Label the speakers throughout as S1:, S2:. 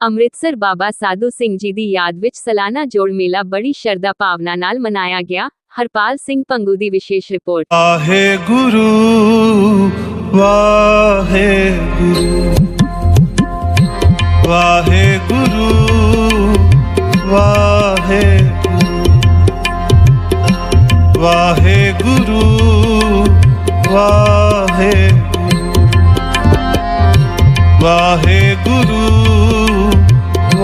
S1: ਅੰਮ੍ਰਿਤਸਰ ਬਾਬਾ ਸਾਧੂ ਸਿੰਘ ਜੀ ਦੀ ਯਾਦ ਵਿੱਚ ਸਾਲਾਨਾ ਜੋੜ ਮੇਲਾ ਬੜੀ ਸ਼ਰਧਾ ਭਾਵਨਾ ਨਾਲ ਮਨਾਇਆ ਗਿਆ। ਹਰਪਾਲ ਸਿੰਘ ਪੰਗੂ ਦੀ ਵਿਸ਼ੇਸ਼ ਰਿਪੋਰਟ।
S2: ਵਾਹਿਗੁਰੂ ਵਾਹਿਗੁਰੂ। ਵਾਹਿਗੁਰੂ ਵਾਹਿਗੁਰੂ। ਵਾਹਿਗੁਰੂ ਵਾਹਿਗੁਰੂ।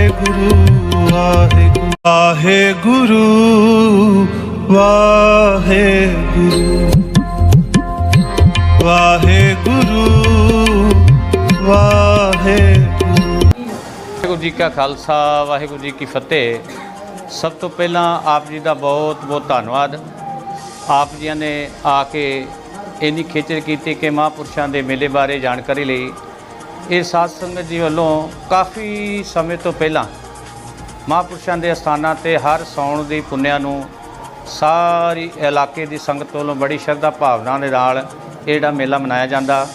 S2: ਵਾਹਿਗੁਰੂ ਵਾਹਿਗੁਰੂ। ਵਾਹਿਗੁਰੂ ਵਾਹਿਗੁਰੂ। ਵਾਹਿਗੁਰੂ ਵਾਹਿਗੁਰੂ।
S3: ਜੀ ਕਾ ਖਾਲਸਾ, ਵਾਹਿਗੁਰੂ ਜੀ ਕੀ ਫਤਿਹ। ਸਭ ਤੋਂ ਪਹਿਲਾਂ ਆਪ ਜੀ ਦਾ ਬਹੁਤ ਬਹੁਤ ਧੰਨਵਾਦ। ਆਪ ਜੀ ਨੇ ਆ ਕੇ ਇੰਨੀ ਖੇਚਲ ਕੀਤੀ ਕਿ ਮਹਾਪੁਰਸ਼ਾਂ ਦੇ ਮੇਲੇ ਬਾਰੇ ਜਾਣਕਾਰੀ ਲਈ। ਇਹ ਸਾਧ ਸੰਗਤ ਜੀ ਵੱਲੋਂ ਕਾਫੀ ਸਮੇਂ ਤੋਂ ਪਹਿਲਾਂ ਮਹਾਂਪੁਰਸ਼ਾਂ ਦੇ ਅਸਥਾਨਾਂ ਤੇ ਹਰ ਸੌਣ ਦੀ ਪੁੰਨਿਆ ਨੂੰ ਸਾਰੀ ਇਲਾਕੇ ਦੀ ਸੰਗਤ ਵੱਲੋਂ ਬੜੀ ਸ਼ਰਧਾ ਭਾਵਨਾ ਦੇ ਨਾਲ ਇਹ ਜਿਹੜਾ ਮੇਲਾ ਮਨਾਇਆ ਜਾਂਦਾ।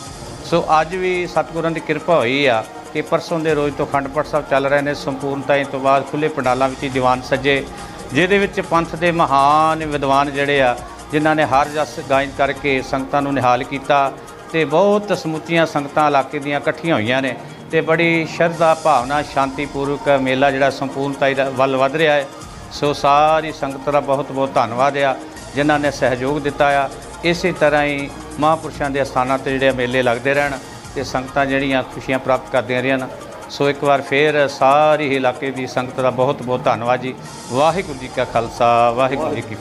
S3: ਸੋ ਅੱਜ ਵੀ ਸਤਿਗੁਰਾਂ ਦੀ ਕਿਰਪਾ ਹੋਈ ਆ ਕਿ ਪਰਸੋਂ ਦੇ ਰੋਜ਼ ਤੋਂ ਖੰਡ ਪਾਠ ਸਾਹਿਬ ਚੱਲ ਰਹੇ ਨੇ। ਸੰਪੂਰਨਤਾ ਤੋਂ ਬਾਅਦ ਖੁੱਲੇ ਪੰਡਾਲਾਂ ਵਿੱਚ ਹੀ ਦੀਵਾਨ ਸੱਜੇ, ਜਿਹਦੇ ਵਿੱਚ ਪੰਥ ਦੇ ਮਹਾਨ ਵਿਦਵਾਨ ਜਿਹੜੇ ਆ, ਜਿਨ੍ਹਾਂ ਨੇ ਹਰ ਜਸ ਗਾਇਨ ਕਰਕੇ ਸੰਗਤਾਂ ਨੂੰ ਨਿਹਾਲ ਕੀਤਾ। ਤੇ ਬਹੁਤ ਸਮੁੱਚੀਆਂ ਸੰਗਤਾਂ ਇਲਾਕੇ ਦੀਆਂ ਇਕੱਠੀਆਂ ਹੋਈਆਂ ਨੇ ਤੇ ਬੜੀ ਸ਼ਰਧਾ, ਭਾਵਨਾ, ਸ਼ਾਂਤੀਪੂਰਵਕ ਮੇਲਾ ਜਿਹੜਾ ਸੰਪੂਰਨਤਾ ਦਾ ਵੱਲ ਵੱਧ ਰਿਹਾ ਹੈ। ਸੋ ਸਾਰੀ ਸੰਗਤ ਦਾ ਬਹੁਤ ਬਹੁਤ ਧੰਨਵਾਦ ਆ, ਜਿਨ੍ਹਾਂ ਨੇ ਸਹਿਯੋਗ ਦਿੱਤਾ ਆ। ਇਸੇ ਤਰ੍ਹਾਂ ਹੀ ਮਹਾਂਪੁਰਸ਼ਾਂ ਦੇ ਅਸਥਾਨਾਂ ਤੇ ਜਿਹੜੇ ਮੇਲੇ ਲੱਗਦੇ ਰਹਿਣ ਤੇ ਸੰਗਤਾਂ ਜਿਹੜੀਆਂ ਖੁਸ਼ੀਆਂ ਪ੍ਰਾਪਤ ਕਰਦੀਆਂ ਰਹਿਣ ਸੋ ਇੱਕ ਵਾਰ ਫੇਰ ਸਾਰੀ ਇਲਾਕੇ ਦੀ ਸੰਗਤ ਦਾ ਬਹੁਤ ਬਹੁਤ ਧੰਨਵਾਦ ਜੀ। ਵਾਹਿਗੁਰੂ ਜੀ ਕਾ ਖਾਲਸਾ, ਵਾਹਿਗੁਰੂ ਜੀ ਕੀ